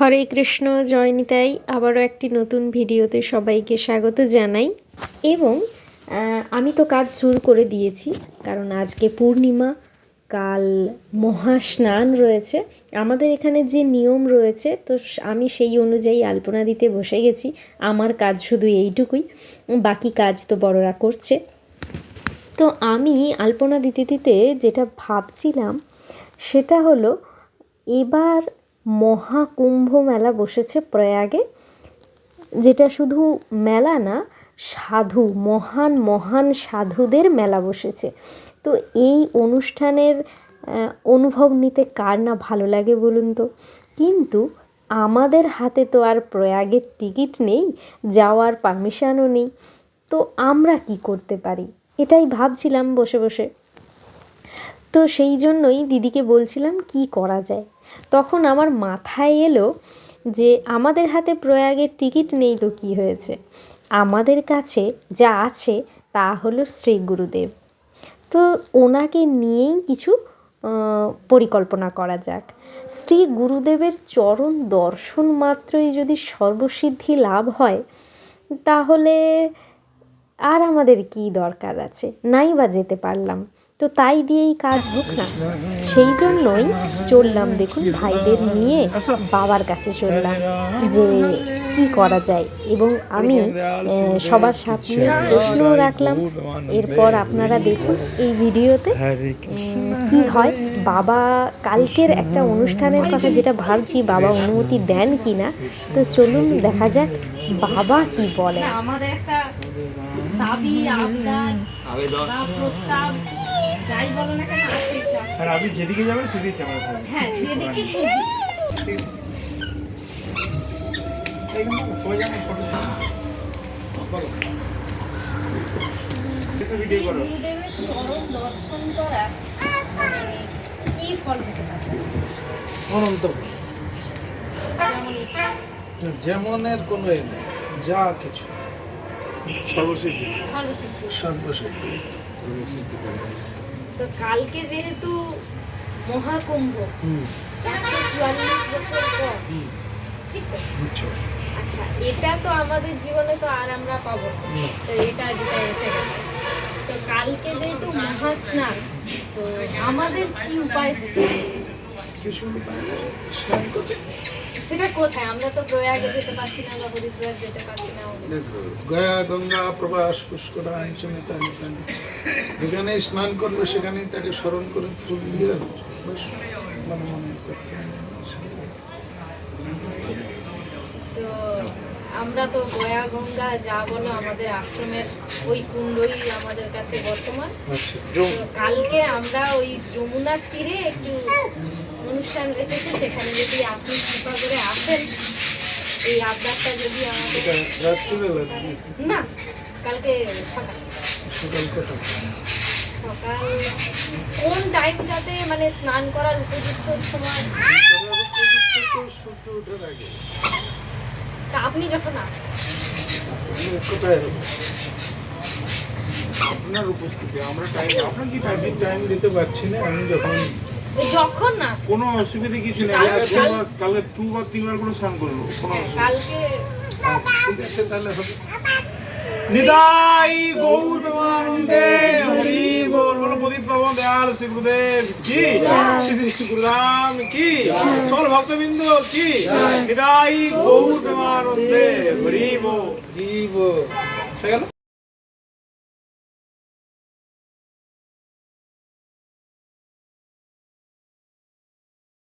হরে কৃষ্ণ জয়নিতাই আবারও একটি নতুন ভিডিওতে সবাইকে স্বাগত জানাই। এবং আমি তো কাজ শুরু করে দিয়েছি, কারণ আজকে পূর্ণিমা, কাল মহাস্নান রয়েছে। আমাদের এখানে যে নিয়ম রয়েছে, তো আমি সেই অনুযায়ী আলপনা দিতে বসে গেছি। আমার কাজ শুধু এইটুকুই, বাকি কাজ তো বড়রা করছে। তো আমি আলপনা দিতে দিতে যেটা ভাবছিলাম, সেটা হলো, এবার মহাকুম্ভ মেলা বসেছে প্রয়াগে, যেটা শুধু মেলা না, সাধু, মহান মহান সাধুদের মেলা বসেছে। তো এই অনুষ্ঠানের অনুভব নিতে কার না ভালো লাগে বলুন তো? কিন্তু আমাদের হাতে তো আর প্রয়াগের টিকিট নেই, যাওয়ার পারমিশনও নেই। তো আমরা কি করতে পারি? এটাই ভাবছিলাম বসে বসে। তো সেই জন্যই দিদিকে বলছিলাম, কি করা যায়? তখন আমার মাথায় এলো যে আমাদের হাতে প্রয়াগের টিকিট নেই তো কি হয়েছে? আমাদের কাছে যা আছে তা হলো শ্রী গুরুদেব। তো ওনাকে নিয়েই কিছু পরিকল্পনা করা যাক। শ্রী গুরুদেবের চরণ দর্শন মাত্রই যদি সর্বসিদ্ধি লাভ হয়, তাহলে আর আমাদের কি দরকার আছে? নাই বা যেতে পারলাম। তো তাই দিয়েই কাজ হোক না, সেই জন্যই চললাম দেখুন ভাইদের নিয়ে বাবার কাছে চললাম যে কি করা যায় এবং আমি সবার সাথে প্রশ্নও রাখলাম। এরপর আপনারা দেখুন এই ভিডিওতে কি হয়, বাবা কালকের একটা অনুষ্ঠানের কথা যেটা ভাবছি, বাবা অনুমতি দেন কি না তো চলুন দেখা যাক বাবা কি বলে। আমাদের একটা দাবি, আবদার বা প্রস্তাব যাই বলো না কেন আছে একটা। আপনি যেদিকে যাবেন সেদিকে ক্যামেরা থাকবে হ্যাঁ সেদিকে। ভিডিও করো গুরুদেবের চরণ দর্শন করা মানে কি ফল পেতে পারে অনন্ত যেমন এটা যেমনের কোনো এ নেই যা কিছু। সর্বসিদ্ধি। সর্বসিদ্ধি। সর্বশক্তি তো কালকে যেহেতু মহাকুম্ভ একশো চুয়াল্লিশ বছর পর। ঠিক আচ্ছা এটা তো আমাদের জীবনে তো আর আমরা পাবো তো এটা যেটা এসে গেছে। তো কালকে যেহেতু মহাস্নান তো আমাদের কি উপায়? কিছু উপায়? স্নান করতে। সেটা কোথায়? আমরা তো প্রয়াগে যেতে পারছি না বা হরিদ্বার যেতে পারছি না। দেখো গয়া গঙ্গা প্রবাস পুষ্করা অঞ্চমিতা নিতানি যেখানে স্নান করবে সেখানেই তাকে স্মরণ করে ফুল দিয়ে মনে মনে করতে তো আমরা তো গয়া গঙ্গা যা বলো আমাদের আশ্রমের ওই কুণ্ডই আমাদের কাছে বর্তমান। আচ্ছা কালকে আমরা ওই যমুনার তীরে একটু অনুষ্ঠান রেখেছি সেখানে যদি আপনি কৃপা করে আসেন এই আবদারটা যদি আমাদের? না কালকে সকাল। সকাল কোন টাইমটাতে মানে স্নান করার উপযুক্ত সময়? সূর্য ওঠার আগে। তা আপনি যখন আসেন। কোথায় আপনার উপস্থিতি আমরা টাইম আপনার কি টাইম টাইম দিতে পারছি না? আমি যখন কোনো অসুবিধা কিছু নেই। কালকে দুবার তিনবার করে স্নান করব কোনো হ্যাঁ, অসুবিধা তাহলে হবে। গৌর প্রেমানন্দে হরি বল বলো প্রদীপ পাবন দয়াল শ্রী গুরুদেব কি? শ্রী শ্রী গুরুরাম কি? সকল ভক্তবৃন্দ কি? নিতাই গৌর প্রেমানন্দে হরি বল। হয়ে গেল?